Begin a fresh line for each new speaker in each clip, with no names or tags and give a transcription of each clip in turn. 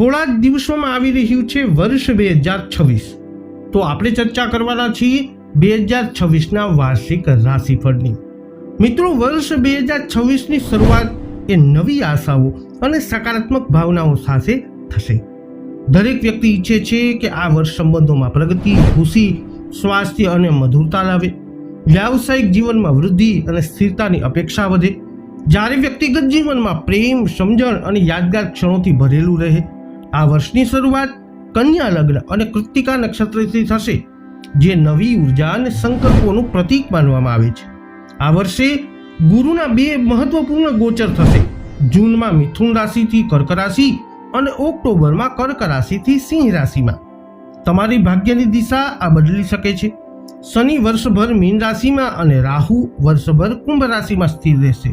થોડા જ દિવસોમાં આવી રહ્યું છે વર્ષ બે હજાર છવ્વીસ. તો આપણે ચર્ચા કરવાના છીએ બે હજાર છવ્વીસના વાર્ષિક રાશિફળની. મિત્રો, વર્ષ બે હજાર છવ્વીસની શરૂઆત એ નવી આશાઓ અને સકારાત્મક ભાવનાઓ સાથે થશે. દરેક વ્યક્તિ ઈચ્છે છે કે આ વર્ષ સંબંધોમાં પ્રગતિ, ખુશી, સ્વાસ્થ્ય અને મધુરતા લાવે. વ્યાવસાયિક જીવનમાં વૃદ્ધિ અને સ્થિરતાની અપેક્ષા વધે. જ્યારે વ્યક્તિગત જીવનમાં પ્રેમ, સમજણ અને યાદગાર ક્ષણોથી ભરેલું રહે. આ વર્ષની શરૂઆત કન્યા લગ્ન અને કૃતિકા નક્ષત્રથી થશે, જે નવી ઊર્જા અને સંકલ્પોનું પ્રતીક માનવામાં આવે છે. આ વર્ષે ગુરુના બે મહત્વપૂર્ણ ગોચર થશે, જૂનમાં મિથુન રાશિથી કર્ક રાશિ અને ઓક્ટોબરમાં કર્ક રાશિથી સિંહ રાશિમાં. તમારી ભાગ્યની દિશા આ બદલી શકે છે. શનિ વર્ષભર મીન રાશિમાં અને રાહુ વર્ષભર કુંભ રાશિમાં સ્થિર રહેશે.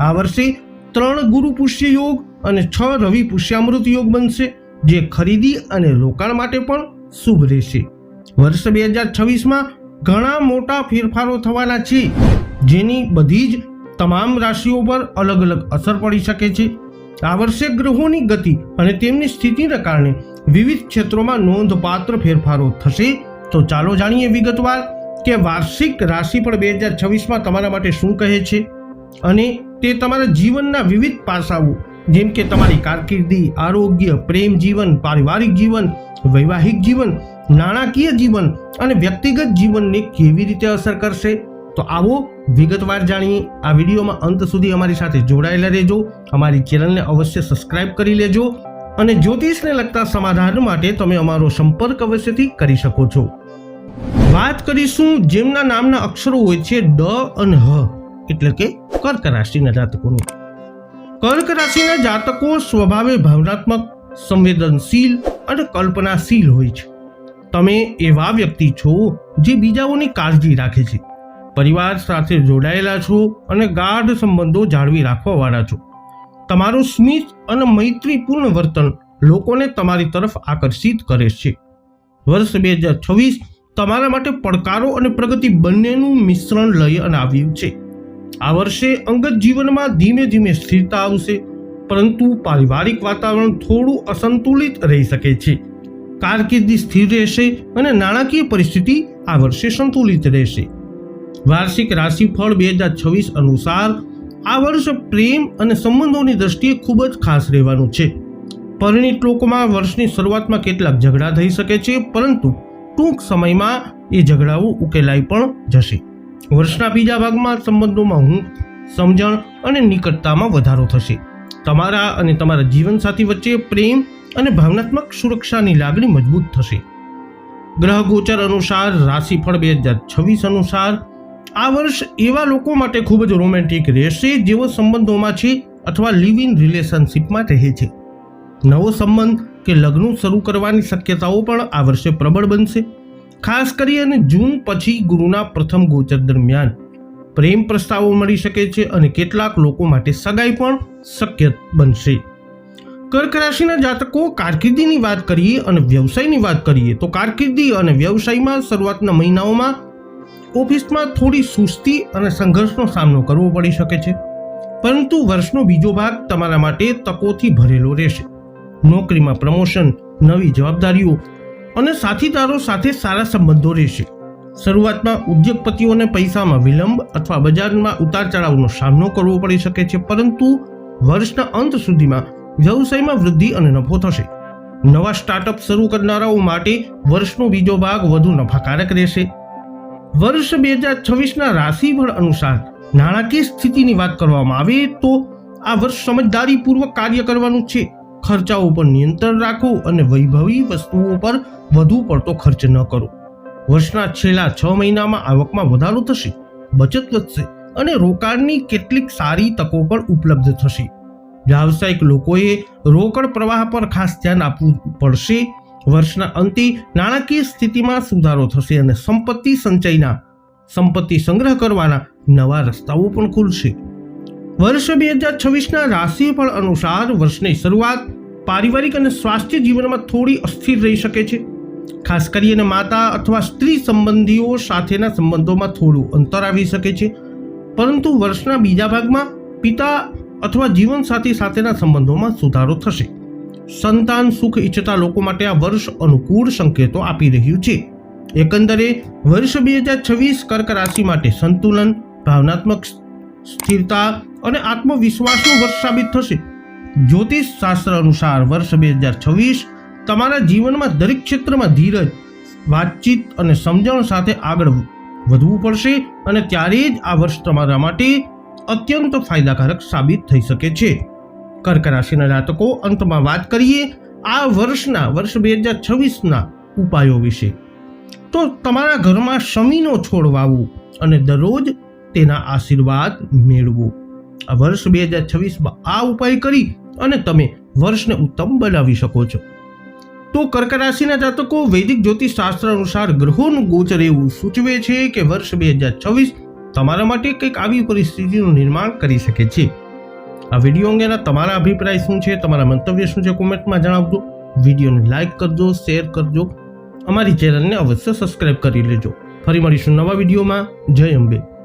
આ વર્ષે ત્રણ ગુરુ પુષ્ય યોગ અને છ રવિ પુષ્યામૃત યોગ બનશે, જે ખરીદી અને રોકાણ માટે પણ શુભ રહેશે. વર્ષ બે હજાર છવ્વીસમાં ઘણા મોટા ફેરફારો થવાના છે, જેની બધી જ તમામ રાશિઓ પર અલગ અલગ અસર પડી શકે છે. આ વર્ષે ગ્રહોની ગતિ અને તેમની સ્થિતિને કારણે વિવિધ ક્ષેત્રોમાં નોંધપાત્ર ફેરફારો થશે. તો ચાલો જાણીએ વિગતવાર કે વાર્ષિક રાશિ પણ બે હજાર છવ્વીસમાં તમારા માટે શું કહે છે? અને તે તમારા જીવનના વિવિધ પાસાઓ જેમ કે તમારી કારકિર્દી, આરોગ્ય, પ્રેમ જીવન, પારિવારિક જીવન, વૈવાહિક જીવન, નાણાકીય જીવન અને વ્યક્તિગત જીવનને કેવી રીતે અસર કરશે? તો આવો વિગતવાર જાણીએ. આ વિડીયોમાં અંત સુધી અમારી સાથે જોડાયેલા રહેજો. અમારી ચેનલને અવશ્ય સબસ્ક્રાઇબ કરી લેજો અને જ્યોતિષને લગતા સમાધાન માટે તમે અમારો સંપર્ક અવશ્યથી કરી શકો છો. વાત કરીશું જેમના નામના અક્ષરો હોય છે ડ અને હ, એટલે કે કર્ક રાશિના જાતકોની. કર્ક રાશિના જાતકો સ્વભાવે ભાવનાત્મક, સંવેદનશીલ અને કલ્પનાશીલ હોય છે. તમે એવા વ્યક્તિ છો જે બીજાઓની કાળજી રાખે છે. પરિવાર સાથે જોડાયેલા છો અને ગાઢ સંબંધો જાળવી રાખવાવાળા છો. તમારું સ્મિત અને મૈત્રીપૂર્ણ વર્તન લોકોને તમારી તરફ આકર્ષિત કરે છે. વર્ષ બે હજાર છવ્વીસ તમારા માટે પડકારો અને પ્રગતિ બંનેનું મિશ્રણ લઈ અને આવ્યું છે. આ વર્ષે અંગત જીવનમાં ધીમે ધીમે સ્થિરતા આવશે, પરંતુ પારિવારિક વાતાવરણ થોડું અસંતુલિત રહી શકે છે. કારકિર્દી સ્થિર રહેશે અને નાણાકીય પરિસ્થિતિ આ વર્ષે સંતુલિત રહેશે. વાર્ષિક રાશિફળ બે હજાર છવ્વીસ અનુસાર આ વર્ષ પ્રેમ અને સંબંધોની દ્રષ્ટિએ ખૂબ જ ખાસ રહેવાનું છે. પરિણિત લોકોમાં વર્ષની શરૂઆતમાં કેટલાક ઝઘડા થઈ શકે છે, પરંતુ ટૂંક સમયમાં એ ઝઘડાઓ ઉકેલાઈ પણ જશે. વર્ષના બીજા ભાગમાં સંબંધોમાં હું, સમજણ અને નિકટતામાં વધારો થશે. તમારા અને તમારા જીવનસાથી વચ્ચે પ્રેમ અને ભાવનાત્મક સુરક્ષાની લાગણી મજબૂત થશે. ગ્રહ ગોચર અનુસાર રાશિફળ બે હજાર છવ્વીસ અનુસાર આ વર્ષ એવા લોકો માટે ખૂબ જ રોમેન્ટિક રહેશે જેઓ સંબંધોમાં છે અથવા લિવ ઇન રિલેશનશિપમાં રહે છે. નવો સંબંધ કે લગ્ન શરૂ કરવાની શક્યતાઓ પણ આ વર્ષે પ્રબળ બનશે. ખાસ કરી અને જૂન પછી ગુરુના પ્રથમ ગોચર દરમિયાન પ્રેમ પ્રસ્તાવો મળી શકે છે અને કેટલાક લોકો માટે સગાઈ પણ શક્ય બનશે. કર્ક રાશિના જાતકો કારકિર્દીની વાત કરીએ અને વ્યવસાયની વાત કરીએ તો કારકિર્દી અને વ્યવસાયમાં શરૂઆતના મહિનાઓમાં ઓફિસમાં થોડી સુસ્તી અને સંઘર્ષનો સામનો કરવો પડી શકે છે. પરંતુ વર્ષનો બીજો ભાગ તમારા માટે તકોથી ભરેલો રહેશે. નોકરીમાં પ્રમોશન, નવી જવાબદારીઓ અને સાથીદારો સાથે સારા સંબંધો રહેશે. શરૂઆતમાં ઉદ્યોગપતિઓને પૈસામાં વિલંબ અથવા બજારમાં ઉતાર ચઢાવનો સામનો કરવો પડી શકે છે, પરંતુ વર્ષના અંત સુધીમાં વ્યવસાયમાં વૃદ્ધિ અને નફો થશે. નવા સ્ટાર્ટઅપ શરૂ કરનારાઓ માટે વર્ષનો બીજો ભાગ વધુ નફાકારક રહેશે. વર્ષ બે હજાર છવ્વીસના રાશિફળ અનુસાર નાણાકીય સ્થિતિની વાત કરવામાં આવે તો આ વર્ષ સમજદારીપૂર્વક કાર્ય કરવાનું છે. ખર્ચાઓ પર નિયંત્રણ રાખો અને વૈભવી વસ્તુઓ પર વધુ પડતો ખર્ચ ન કરો. વર્ષના છેલ્લા છ મહિનામાં આવકમાં વધારો થશે, બચત વધશે અને રોકાણની કેટલીક સારી તકો પણ ઉપલબ્ધ થશે. વ્યાવસાયિક લોકોએ રોકડ પ્રવાહ પર ખાસ ધ્યાન આપવું પડશે. વર્ષના અંતે નાણાકીય સ્થિતિમાં સુધારો થશે અને સંપત્તિ સંચયના, સંપત્તિ સંગ્રહ કરવાના નવા રસ્તાઓ પણ ખુલશે. વર્ષ બે હજાર છવ્વીસના રાશિફળ અનુસાર વર્ષની શરૂઆત પારિવારિક અને સ્વાસ્થ્ય જીવનમાં થોડી અસ્થિર રહી શકે છે. ખાસ કરીને માતા અથવા સ્ત્રી સંબંધીઓ સાથેના સંબંધોમાં થોડું અંતર આવી શકે છે. પરંતુ વર્ષના બીજા ભાગમાં પિતા અથવા જીવનસાથી સાથેના સંબંધોમાં સુધારો થશે. સંતાન સુખ ઈચ્છતા લોકો માટે આ વર્ષ અનુકૂળ સંકેતો આપી રહ્યું છે. એકંદરે, વર્ષ બે હજાર છવ્વીસ કર્ક રાશિ માટે સંતુલન, ભાવનાત્મક સ્થિરતા અને આત્મવિશ્વાસનું વર્ષ સાબિત થશે. જ્યોતિષ શાસ્ત્ર અનુસાર વર્ષ બે હજાર છવ્વીસ તમારા જીવનમાં દરેક ક્ષેત્રમાં ધીરજ, વાતચીત અને સમજણ સાથે આગળ વધવું પડશે અને ત્યારે જ આ વર્ષ તમારા માટે અત્યંત ફાયદાકારક સાબિત થઈ શકે છે. કર્ક રાશિના જાતકો, અંતમાં વાત કરીએ આ વર્ષના, વર્ષ બે હજાર છવ્વીસના ઉપાયો વિશે. તો તમારા ઘરમાં શમીનો છોડ વાવવું અને દરરોજ તેના આશીર્વાદ મેળવો. વર્ષ બે હજાર છવ્વીસમાં આ ઉપાય કરી અને તમે વર્ષને ઉત્તમ બનાવી શકો છો. તો કર્ક રાશિના જાતકો વૈદિક જ્યોતિષ શાસ્ત્ર અનુસાર ગ્રહોનું ગોચર એવું સૂચવે છે કે વર્ષ બે હજાર છવ્વીસ તમારા માટે કંઈક આવી પરિસ્થિતિનું નિર્માણ કરી શકે છે. આ વીડિયો અંગેના તમારા અભિપ્રાય શું છે, તમારા મંતવ્ય શું છે કોમેન્ટમાં જણાવજો. વિડીયોને લાઇક કરજો, શેર કરજો. અમારી ચેનલને અવશ્ય સબસ્ક્રાઇબ કરી લેજો. ફરી મળીશું નવા વિડીયોમાં. જય અંબે.